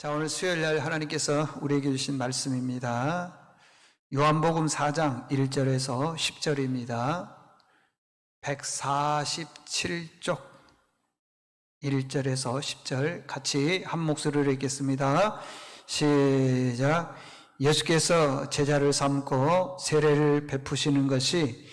자, 오늘 수요일 날 하나님께서 우리에게 주신 말씀입니다. 요한복음 4장 1절에서 10절입니다. 147쪽 1절에서 10절 같이 한 목소리로 읽겠습니다. 시작. 예수께서 제자를 삼고 세례를 베푸시는 것이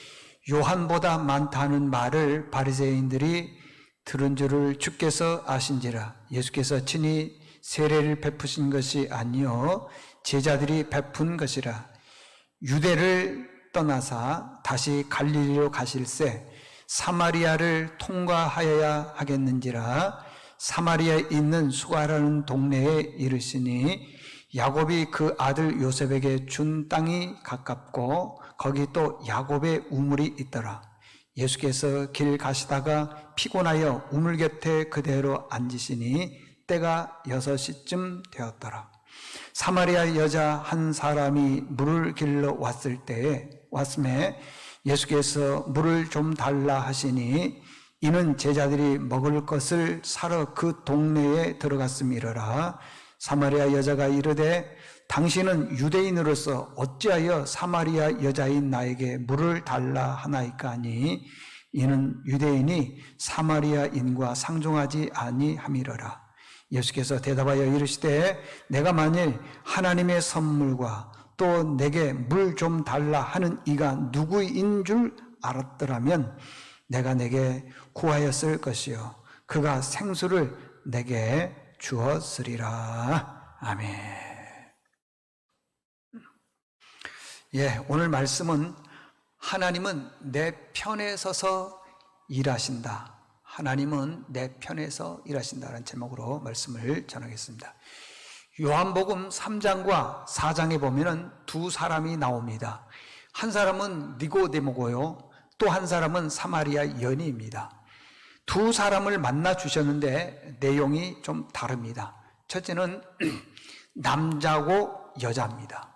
요한보다 많다는 말을 바리새인들이 들은 줄을 주께서 아신지라. 예수께서 친히 세례를 베푸신 것이 아니요 제자들이 베푼 것이라. 유대를 떠나사 다시 갈릴리로 가실새 사마리아를 통과하여야 하겠는지라 사마리아에 있는 수가라는 동네에 이르시니 야곱이 그 아들 요셉에게 준 땅이 가깝고 거기 또 야곱의 우물이 있더라. 예수께서 길 가시다가 피곤하여 우물 곁에 그대로 앉으시니 때가 여섯 시쯤 되었더라. 사마리아 여자 한 사람이 물을 길러 왔을 때에 왔음에 예수께서 물을 좀 달라 하시니 이는 제자들이 먹을 것을 사러 그 동네에 들어갔음이러라. 사마리아 여자가 이르되 당신은 유대인으로서 어찌하여 사마리아 여자인 나에게 물을 달라 하나이까 하니 이는 유대인이 사마리아인과 상종하지 아니함이러라. 예수께서 대답하여 이르시되 내가 만일 하나님의 선물과 또 내게 물 좀 달라 하는 이가 누구인 줄 알았더라면 내가 내게 구하였을 것이요 그가 생수를 내게 주었으리라 아멘. 예, 오늘 말씀은 하나님은 내 편에 서서 일하신다. 하나님은 내 편에서 일하신다는 제목으로 말씀을 전하겠습니다. 요한복음 3장과 4장에 보면은 두 사람이 나옵니다. 한 사람은 니고데모고요. 또 한 사람은 사마리아 연이입니다. 두 사람을 만나 주셨는데 내용이 좀 다릅니다. 첫째는 남자고 여자입니다.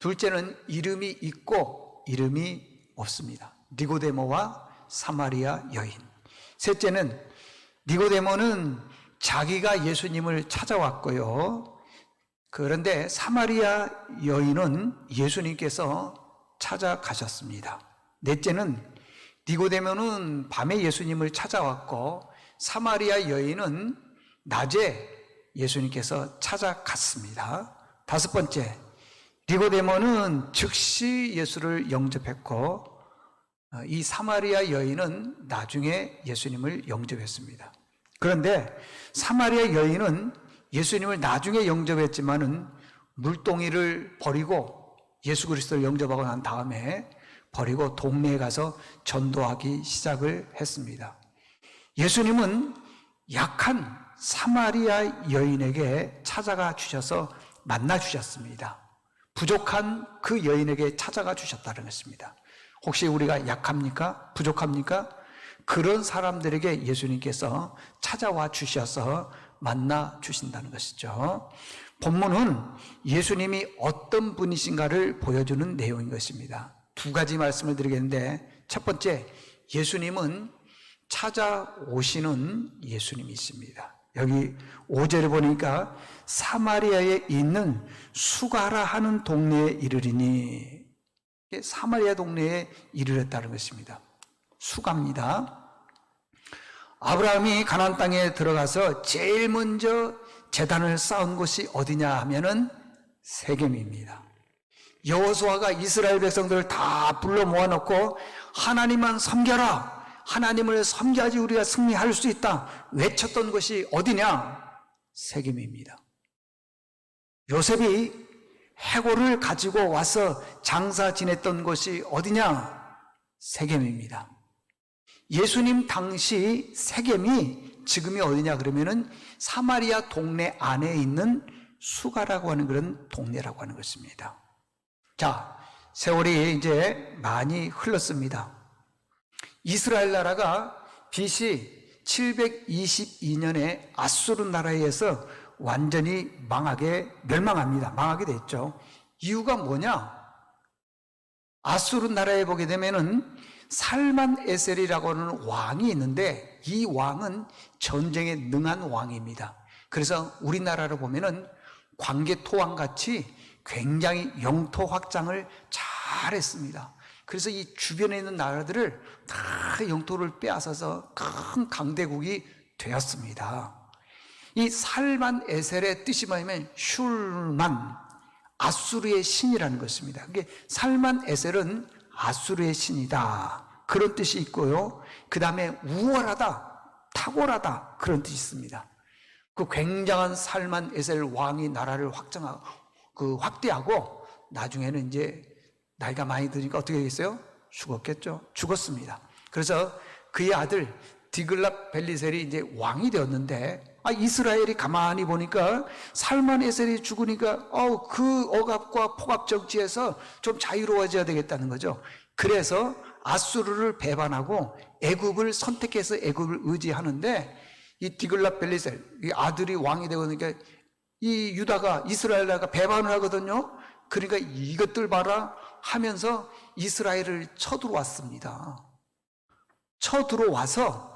둘째는 이름이 있고 이름이 없습니다. 니고데모와 사마리아 여인. 셋째는 니고데모는 자기가 예수님을 찾아왔고요. 그런데 사마리아 여인은 예수님께서 찾아가셨습니다. 넷째는 니고데모는 밤에 예수님을 찾아왔고 사마리아 여인은 낮에 예수님께서 찾아갔습니다. 다섯 번째, 니고데모는 즉시 예수를 영접했고 어, 이 사마리아 여인은 나중에 예수님을 영접했습니다. 그런데 사마리아 여인은 예수님을 나중에 영접했지만은 물동이를 버리고 예수 그리스도를 영접하고 난 다음에 버리고 동네에 가서 전도하기 시작을 했습니다. 예수님은 약한 사마리아 여인에게 찾아가 주셔서 만나 주셨습니다. 부족한 그 여인에게 찾아가 주셨다는 것입니다. 혹시 우리가 약합니까? 부족합니까? 그런 사람들에게 예수님께서 찾아와 주셔서 만나 주신다는 것이죠. 본문은 예수님이 어떤 분이신가를 보여주는 내용인 것입니다. 두 가지 말씀을 드리겠는데, 첫 번째, 예수님은 찾아오시는 예수님이십니다. 여기 5절에 보니까 사마리아에 있는 수가라 하는 동네에 이르리니 사마리아 동네에 이르렀다는 것입니다. 수가입니다. 아브라함이 가나안 땅에 들어가서 제일 먼저 재단을 쌓은 곳이 어디냐 하면은 세겜입니다. 여호수아가 이스라엘 백성들을 다 불러 모아놓고 하나님만 섬겨라. 하나님을 섬겨야지 우리가 승리할 수 있다. 외쳤던 곳이 어디냐? 세겜입니다. 요셉이 해골을 가지고 와서 장사 지냈던 곳이 어디냐? 세겜입니다. 예수님 당시 세겜이 지금이 어디냐 그러면은 사마리아 동네 안에 있는 수가라고 하는 그런 동네라고 하는 것입니다. 자, 세월이 이제 많이 흘렀습니다. 이스라엘 나라가 BC 722년에 아수르 나라에 서 완전히 망하게 멸망합니다. 망하게 됐죠. 이유가 뭐냐? 아수르 나라에 보게 되면은 살만 에셀이라고 하는 왕이 있는데 이 왕은 전쟁에 능한 왕입니다. 그래서 우리나라로 보면은 광개토왕 같이 굉장히 영토 확장을 잘 했습니다. 그래서 이 주변에 있는 나라들을 다 영토를 빼앗아서 큰 강대국이 되었습니다. 이 살만 에셀의 뜻이 뭐냐면 슐만 아수르의 신이라는 것입니다. 그게 살만 에셀은 아수르의 신이다. 그런 뜻이 있고요. 그 다음에 우월하다, 탁월하다 그런 뜻이 있습니다. 그 굉장한 살만 에셀 왕이 나라를 확장하고 그 확대하고 나중에는 이제 나이가 많이 드니까 어떻게 되겠어요? 죽었겠죠. 죽었습니다. 그래서 그의 아들 디글랍 벨리셀이 이제 왕이 되었는데 아, 이스라엘이 가만히 보니까 살만 에셀이 죽으니까 어, 그 억압과 폭압 정치에서 좀 자유로워져야 되겠다는 거죠. 그래서 아수르를 배반하고 애굽을 선택해서 애굽을 의지하는데 이 디글랍 벨리셀 이 아들이 왕이 되고 그러니까 이 유다가 이스라엘 나라가 배반을 하거든요. 그러니까 이것들 봐라 하면서 이스라엘을 쳐들어왔습니다. 쳐들어와서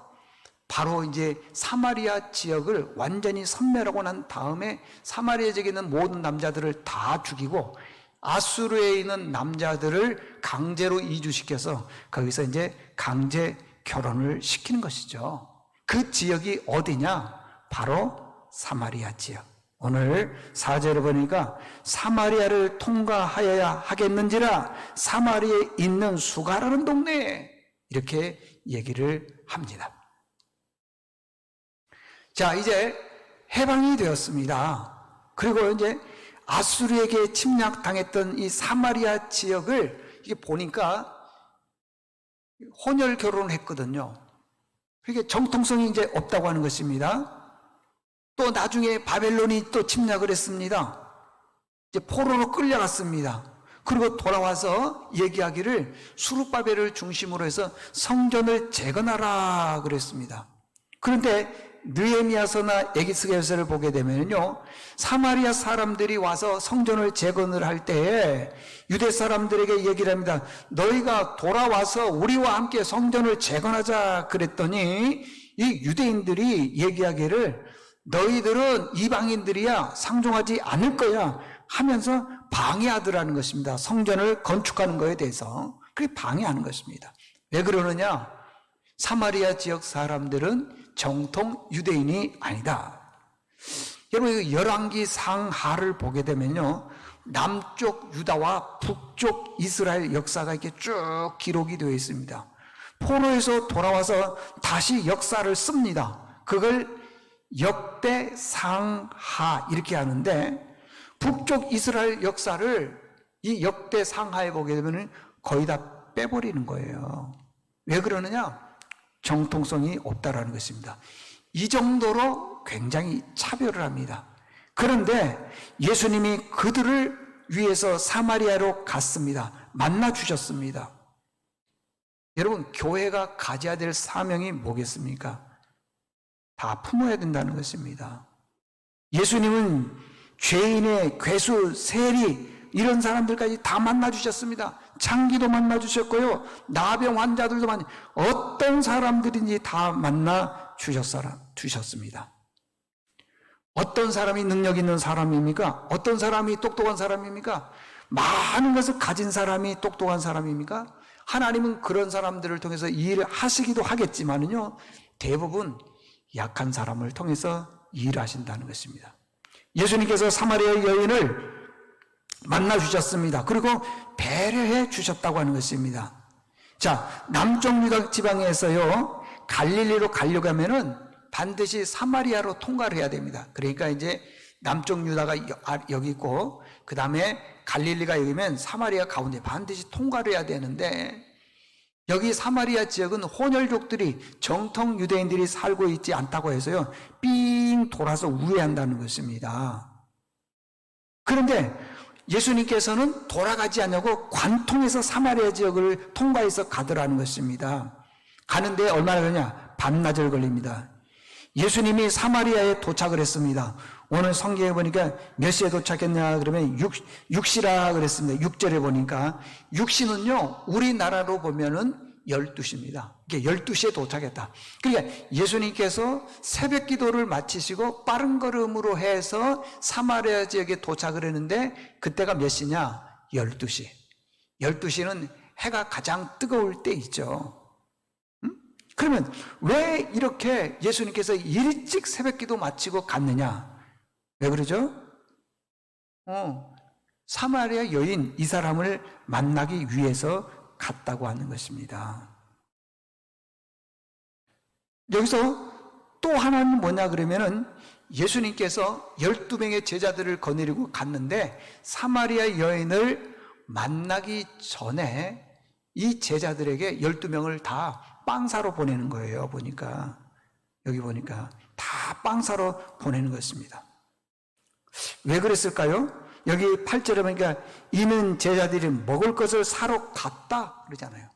바로 이제 사마리아 지역을 완전히 섬멸하고 난 다음에 사마리아 지역에 있는 모든 남자들을 다 죽이고 아수르에 있는 남자들을 강제로 이주시켜서 거기서 이제 강제 결혼을 시키는 것이죠. 그 지역이 어디냐? 바로 사마리아 지역. 오늘 사절을 보니까 사마리아를 통과하여야 하겠는지라 사마리아에 있는 수가라는 동네에 이렇게 얘기를 합니다. 자, 이제 해방이 되었습니다. 그리고 이제 아수르에게 침략당했던 이 사마리아 지역을 이게 보니까 혼혈 결혼을 했거든요. 그게 정통성이 이제 없다고 하는 것입니다. 또 나중에 바벨론이 또 침략을 했습니다. 이제 포로로 끌려갔습니다. 그리고 돌아와서 얘기하기를 수르바벨을 중심으로 해서 성전을 재건하라 그랬습니다. 그런데 느헤미야서나 에기스겔서를 보게 되면요. 사마리아 사람들이 와서 성전을 재건을 할 때에 유대 사람들에게 얘기를 합니다. 너희가 돌아와서 우리와 함께 성전을 재건하자 그랬더니 이 유대인들이 얘기하기를 너희들은 이방인들이야 상종하지 않을 거야 하면서 방해하더라는 것입니다. 성전을 건축하는 것에 대해서 그게 방해하는 것입니다. 왜 그러느냐? 사마리아 지역 사람들은 정통 유대인이 아니다. 여러분 열왕기 상하를 보게 되면요. 남쪽 유다와 북쪽 이스라엘 역사가 이렇게 쭉 기록이 되어 있습니다. 포로에서 돌아와서 다시 역사를 씁니다. 그걸 역대 상하 이렇게 하는데 북쪽 이스라엘 역사를 이 역대 상하에 보게 되면 거의 다 빼버리는 거예요. 왜 그러느냐? 정통성이 없다라는 것입니다. 이 정도로 굉장히 차별을 합니다. 그런데 예수님이 그들을 위해서 사마리아로 갔습니다. 만나 주셨습니다. 여러분, 교회가 가져야 될 사명이 뭐겠습니까? 다 품어야 된다는 것입니다. 예수님은 죄인의 괴수, 세리, 이런 사람들까지 다 만나 주셨습니다. 장기도 만나 주셨고요. 나병 환자들도 많이 어떤 사람들인지 다 만나 주셨습니다. 어떤 사람이 능력 있는 사람입니까? 어떤 사람이 똑똑한 사람입니까? 많은 것을 가진 사람이 똑똑한 사람입니까? 하나님은 그런 사람들을 통해서 일을 하시기도 하겠지만은요, 대부분 약한 사람을 통해서 일하신다는 것입니다. 예수님께서 사마리아 여인을 만나 주셨습니다. 그리고 배려해 주셨다고 하는 것입니다. 자, 남쪽 유다 지방에서요, 갈릴리로 가려고 하면은 반드시 사마리아로 통과를 해야 됩니다. 그러니까 이제 남쪽 유다가 아, 여기 있고, 그 다음에 갈릴리가 여기면 사마리아 가운데 반드시 통과를 해야 되는데, 여기 사마리아 지역은 혼혈족들이 정통 유대인들이 살고 있지 않다고 해서요, 삥 돌아서 우회한다는 것입니다. 그런데 예수님께서는 돌아가지 않냐고 관통해서 사마리아 지역을 통과해서 가더라는 것입니다. 가는데 얼마나 걸리냐? 반나절 걸립니다. 예수님이 사마리아에 도착을 했습니다. 오늘 성경에 보니까 몇 시에 도착했냐 그러면 6, 6시라 그랬습니다. 6절에 보니까 6시는요 우리나라로 보면은 12시입니다. 이게 12시에 도착했다. 그러니까 예수님께서 새벽 기도를 마치시고 빠른 걸음으로 해서 사마리아 지역에 도착을 했는데 그때가 몇 시냐? 12시. 12시는 해가 가장 뜨거울 때이죠. 음? 그러면 왜 이렇게 예수님께서 일찍 새벽 기도 마치고 갔느냐? 왜 그러죠? 어, 사마리아 여인 이 사람을 만나기 위해서 갔다고 하는 것입니다. 여기서 또 하나는 뭐냐 그러면은 예수님께서 12명의 제자들을 거느리고 갔는데 사마리아 여인을 만나기 전에 이 제자들에게 12명을 다 빵사로 보내는 거예요. 보니까 여기 보니까 다 빵사로 보내는 것입니다. 왜 그랬을까요? 여기 8절에 보니까 이는 제자들이 먹을 것을 사러 갔다 그러잖아요.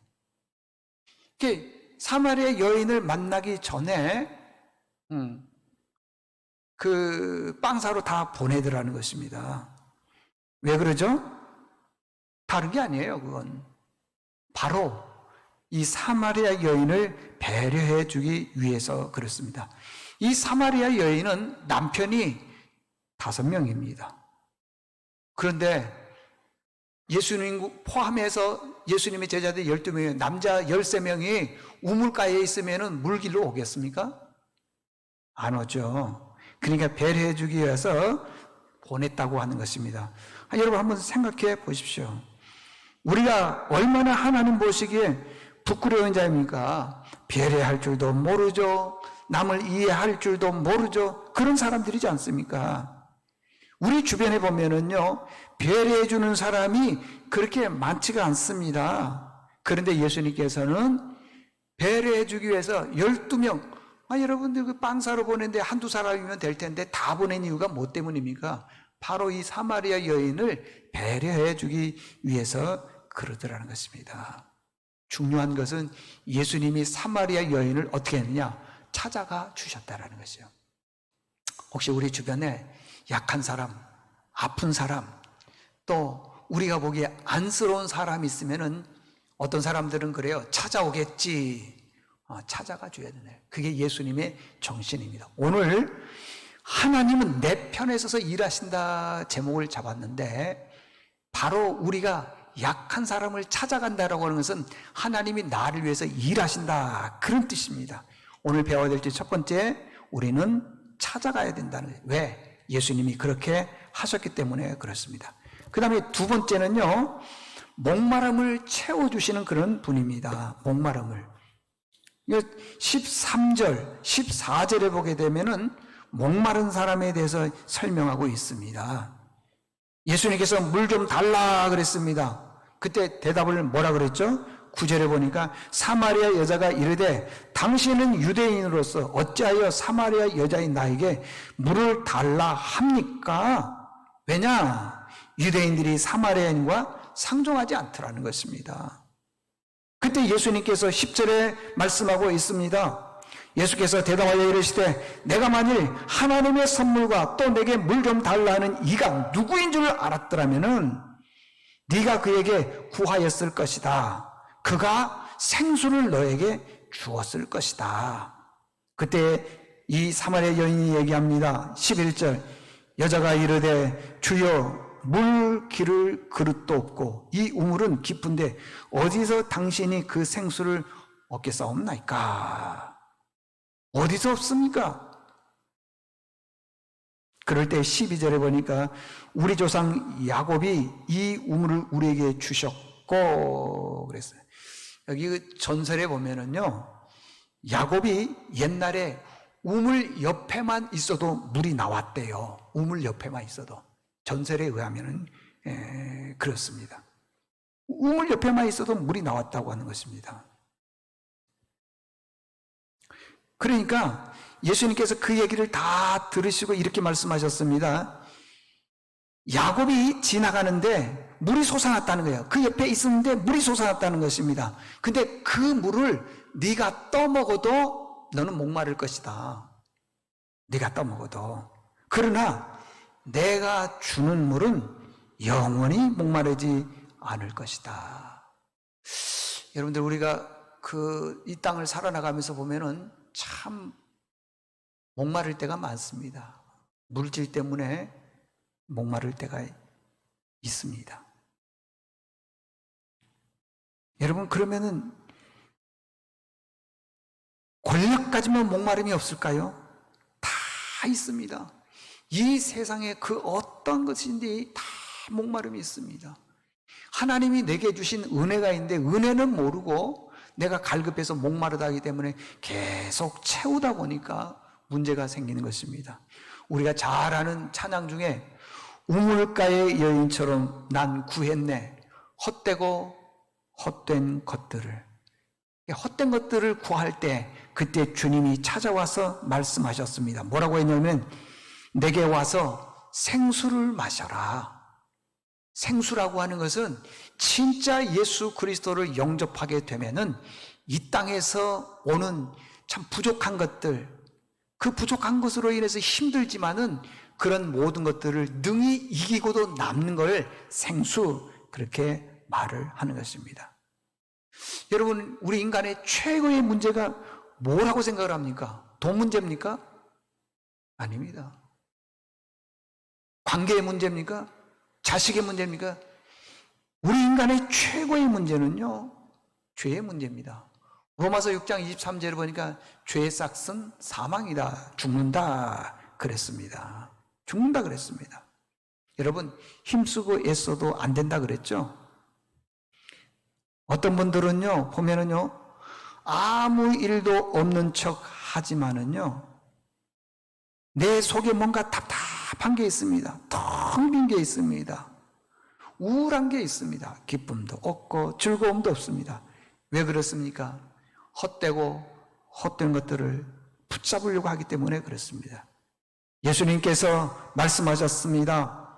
사마리아 여인을 만나기 전에 음, 그 빵사로 다 보내더라는 것입니다. 왜 그러죠? 다른 게 아니에요, 그건. 바로 이 사마리아 여인을 배려해 주기 위해서 그렇습니다. 이 사마리아 여인은 남편이 다섯 명입니다. 그런데 예수님 포함해서 예수님의 제자들 12명이 남자 13명이 우물가에 있으면 물길로 오겠습니까? 안 오죠. 그러니까 배려해 주기 위해서 보냈다고 하는 것입니다. 아, 여러분 한번 생각해 보십시오. 우리가 얼마나 하나님 보시기에 부끄러운 자입니까? 배려할 줄도 모르죠. 남을 이해할 줄도 모르죠. 그런 사람들이지 않습니까? 우리 주변에 보면은요, 배려해 주는 사람이 그렇게 많지가 않습니다. 그런데 예수님께서는 배려해 주기 위해서 12명, 아, 여러분들 그 빵사로 보낸데 한두 사람이면 될 텐데 다 보낸 이유가 뭐 때문입니까? 바로 이 사마리아 여인을 배려해 주기 위해서 그러더라는 것입니다. 중요한 것은 예수님이 사마리아 여인을 어떻게 했느냐? 찾아가 주셨다라는 것이요. 혹시 우리 주변에 약한 사람, 아픈 사람, 또 우리가 보기에 안쓰러운 사람이 있으면은 어떤 사람들은 그래요. 찾아오겠지. 어, 찾아가 줘야 되네. 그게 예수님의 정신입니다. 오늘 하나님은 내 편에 서서 일하신다 제목을 잡았는데 바로 우리가 약한 사람을 찾아간다라고 하는 것은 하나님이 나를 위해서 일하신다. 그런 뜻입니다. 오늘 배워야 될 첫 번째, 우리는 찾아가야 된다는 거예요. 왜? 예수님이 그렇게 하셨기 때문에 그렇습니다. 그 다음에 두 번째는요, 목마름을 채워주시는 그런 분입니다. 목마름을. 13절, 14절에 보게 되면은 목마른 사람에 대해서 설명하고 있습니다. 예수님께서 물 좀 달라 그랬습니다. 그때 대답을 뭐라 그랬죠? 구절에 보니까 사마리아 여자가 이르되 당신은 유대인으로서 어찌하여 사마리아 여자인 나에게 물을 달라 합니까? 왜냐? 유대인들이 사마리아인과 상종하지 않더라는 것입니다. 그때 예수님께서 10절에 말씀하고 있습니다. 예수께서 대답하여 이르시되 내가 만일 하나님의 선물과 또 내게 물 좀 달라는 이가 누구인 줄 알았더라면은 네가 그에게 구하였을 것이다. 그가 생수를 너에게 주었을 것이다. 그때 이 사마리아 여인이 얘기합니다. 11절 여자가 이르되 주여 물 기를 그릇도 없고 이 우물은 깊은데 어디서 당신이 그 생수를 얻겠사옵나이까? 어디서 없습니까? 그럴 때 12절에 보니까 우리 조상 야곱이 이 우물을 우리에게 주셨고 그랬어요. 여기 그 전설에 보면은요. 야곱이 옛날에 우물 옆에만 있어도 물이 나왔대요. 우물 옆에만 있어도. 전설에 의하면은 에, 그렇습니다. 우물 옆에만 있어도 물이 나왔다고 하는 것입니다. 그러니까 예수님께서 그 얘기를 다 들으시고 이렇게 말씀하셨습니다. 야곱이 지나가는데 물이 솟아났다는 거예요. 그 옆에 있었는데 물이 솟아났다는 것입니다. 근데 그 물을 네가 떠먹어도 너는 목마를 것이다. 네가 떠먹어도. 그러나 내가 주는 물은 영원히 목마르지 않을 것이다. 여러분들 우리가 그 이 땅을 살아나가면서 보면은 참 목마를 때가 많습니다. 물질 때문에 목마를 때가 있습니다. 여러분 그러면은 권력까지만 목마름이 없을까요? 다 있습니다. 이 세상에 그 어떤 것인지 다 목마름이 있습니다. 하나님이 내게 주신 은혜가 있는데 은혜는 모르고 내가 갈급해서 목마르다 하기 때문에 계속 채우다 보니까 문제가 생기는 것입니다. 우리가 잘 아는 찬양 중에 우물가의 여인처럼 난 구했네. 헛되고 헛된 것들을. 헛된 것들을 구할 때 그때 주님이 찾아와서 말씀하셨습니다. 뭐라고 했냐면 내게 와서 생수를 마셔라. 생수라고 하는 것은 진짜 예수 그리스도를 영접하게 되면은 이 땅에서 오는 참 부족한 것들, 그 부족한 것으로 인해서 힘들지만은 그런 모든 것들을 능히 이기고도 남는 걸 생수, 그렇게 말을 하는 것입니다. 여러분, 우리 인간의 최고의 문제가 뭐라고 생각을 합니까? 돈 문제입니까? 아닙니다. 관계의 문제입니까? 자식의 문제입니까? 우리 인간의 최고의 문제는요, 죄의 문제입니다. 로마서 6장 23절을 보니까 죄의 싹은 사망이다. 죽는다. 그랬습니다. 죽는다 그랬습니다. 여러분, 힘쓰고 애써도 안 된다 그랬죠? 어떤 분들은요, 보면은요, 아무 일도 없는 척 하지만은요, 내 속에 뭔가 답답한 게 있습니다. 텅 빈 게 있습니다. 우울한 게 있습니다. 기쁨도 없고 즐거움도 없습니다. 왜 그렇습니까? 헛되고 헛된 것들을 붙잡으려고 하기 때문에 그렇습니다. 예수님께서 말씀하셨습니다.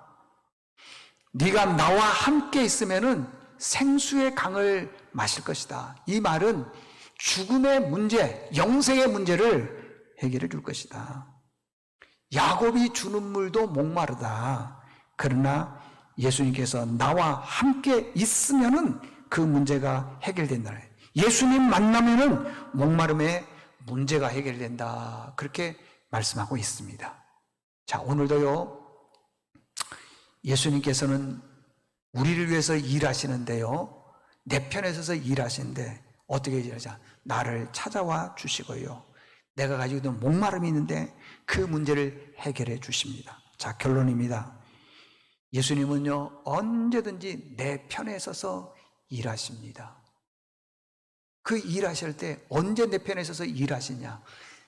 네가 나와 함께 있으면은 생수의 강을 마실 것이다. 이 말은 죽음의 문제, 영생의 문제를 해결해 줄 것이다. 야곱이 주는 물도 목마르다. 그러나 예수님께서 나와 함께 있으면은 그 문제가 해결된다. 예수님 만나면은 목마름의 문제가 해결된다. 그렇게 말씀하고 있습니다. 자, 오늘도요, 예수님께서는 우리를 위해서 일하시는데요, 내 편에 서서 일하시는데, 어떻게 일하자? 나를 찾아와 주시고요. 내가 가지고 있는 목마름이 있는데 그 문제를 해결해 주십니다. 자, 결론입니다. 예수님은요, 언제든지 내 편에 서서 일하십니다. 그 일하실 때 언제 내 편에 서서 일하시냐?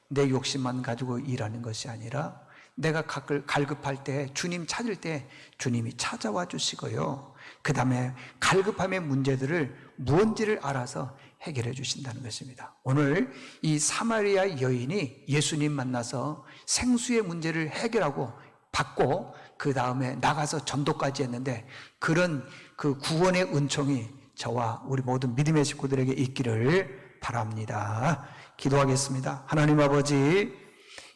내 욕심만 가지고 일하는 것이 아니라 내가 갈급할 때, 주님 찾을 때 주님이 찾아와 주시고요. 그 다음에 갈급함의 문제들을 무언지를 알아서 해결해 주신다는 것입니다. 오늘 이 사마리아 여인이 예수님 만나서 생수의 문제를 해결하고 받고 그 다음에 나가서 전도까지 했는데 그런 그 구원의 은총이 저와 우리 모든 믿음의 식구들에게 있기를 바랍니다. 기도하겠습니다. 하나님 아버지,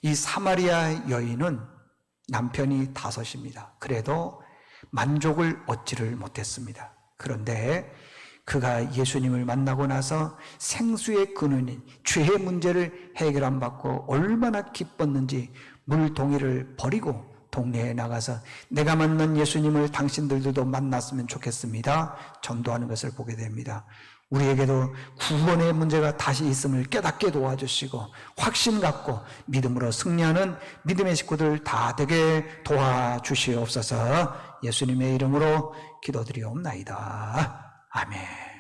이 사마리아 여인은 남편이 다섯입니다. 그래도 만족을 얻지를 못했습니다. 그런데 그가 예수님을 만나고 나서 생수의 근원인 죄의 문제를 해결 안 받고 얼마나 기뻤는지 물동이를 버리고 동네에 나가서 내가 만난 예수님을 당신들도 만났으면 좋겠습니다. 전도하는 것을 보게 됩니다. 우리에게도 구원의 문제가 다시 있음을 깨닫게 도와주시고 확신 갖고 믿음으로 승리하는 믿음의 식구들 다 되게 도와주시옵소서 예수님의 이름으로 기도드리옵나이다. 아멘.